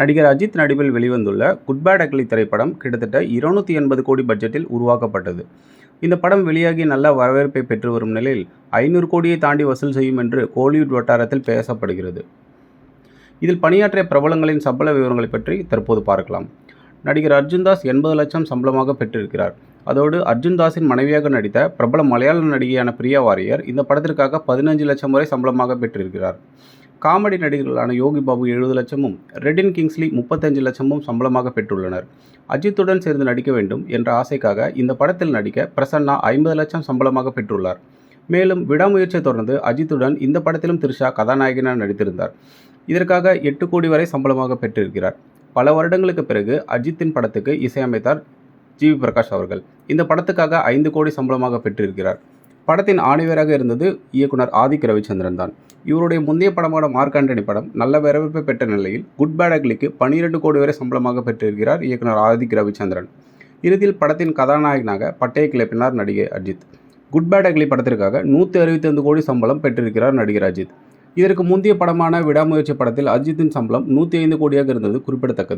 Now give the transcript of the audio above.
நடிகர் அஜித் நடிப்பில் வெளிவந்துள்ள குட் பேட் அக்லி திரைப்படம் கிட்டத்தட்ட இருநூத்தி எண்பது கோடி பட்ஜெட்டில் உருவாக்கப்பட்டது. இந்த படம் வெளியாகி நல்ல வரவேற்பை பெற்று வரும் நிலையில், ஐநூறு கோடியை தாண்டி வசூல் செய்யும் என்று கோலிவுட் வட்டாரத்தில் பேசப்படுகிறது. இதில் பணியாற்றிய பிரபலங்களின் சம்பள விவரங்களை பற்றி தற்போது பார்க்கலாம். நடிகர் அர்ஜுன் தாஸ் எண்பது லட்சம் சம்பளமாக பெற்றிருக்கிறார். அதோடு அர்ஜுன் தாஸின் மனைவியாக நடித்த பிரபல மலையாள நடிகையான பிரியா வாரியர் இந்த படத்திற்காக பதினஞ்சு லட்சம் வரை சம்பளமாக பெற்றிருக்கிறார். காமெடி நடிகர்களான யோகி பாபு எழுபது லட்சமும், ரெடின் கிங்ஸ்லி முப்பத்தஞ்சு லட்சமும் சம்பளமாக பெற்றுள்ளனர். அஜித்துடன் சேர்ந்து நடிக்க வேண்டும் என்ற ஆசைக்காக இந்த படத்தில் நடிக்க பிரசன்னா ஐம்பது லட்சம் சம்பளமாக பெற்றுள்ளார். மேலும் விடாமுயற்சியை தொடர்ந்து அஜித்துடன் இந்த படத்திலும் த்ரிஷா கதாநாயகனாக நடித்திருந்தார். இதற்காக எட்டு கோடி வரை சம்பளமாக பெற்றிருக்கிறார். பல வருடங்களுக்கு பிறகு அஜித்தின் படத்துக்கு இசையமைத்தார் ஜிவி பிரகாஷ் அவர்கள். இந்த படத்துக்காக ஐந்து கோடி சம்பளமாக பெற்றிருக்கிறார். படத்தின் ஆணிவராக இருந்தது இயக்குனர் ஆதிக் ரவிச்சந்திரன் தான். இவருடைய முந்தைய படமான மார்க்காண்டனி படம் நல்ல வரவேற்பை பெற்ற நிலையில், குட் பேட் அக்லிக்கு பன்னிரண்டு கோடி வரை சம்பளமாக பெற்றிருக்கிறார் இயக்குனர் ஆதிக் ரவிச்சந்திரன். இறுதியில் படத்தின் கதாநாயகனாக பட்டையை கிளப்பினார் நடிகை அஜித். குட் பேட் அக்லி படத்திற்காக நூற்றி அறுபத்தைந்து கோடி சம்பளம் பெற்றிருக்கிறார் நடிகர் அஜித். இதற்கு முந்தைய படமான விடாமுயற்சி படத்தில் அஜித்தின் சம்பளம் நூற்றி ஐந்து கோடியாக இருந்தது குறிப்பிடத்தக்கது.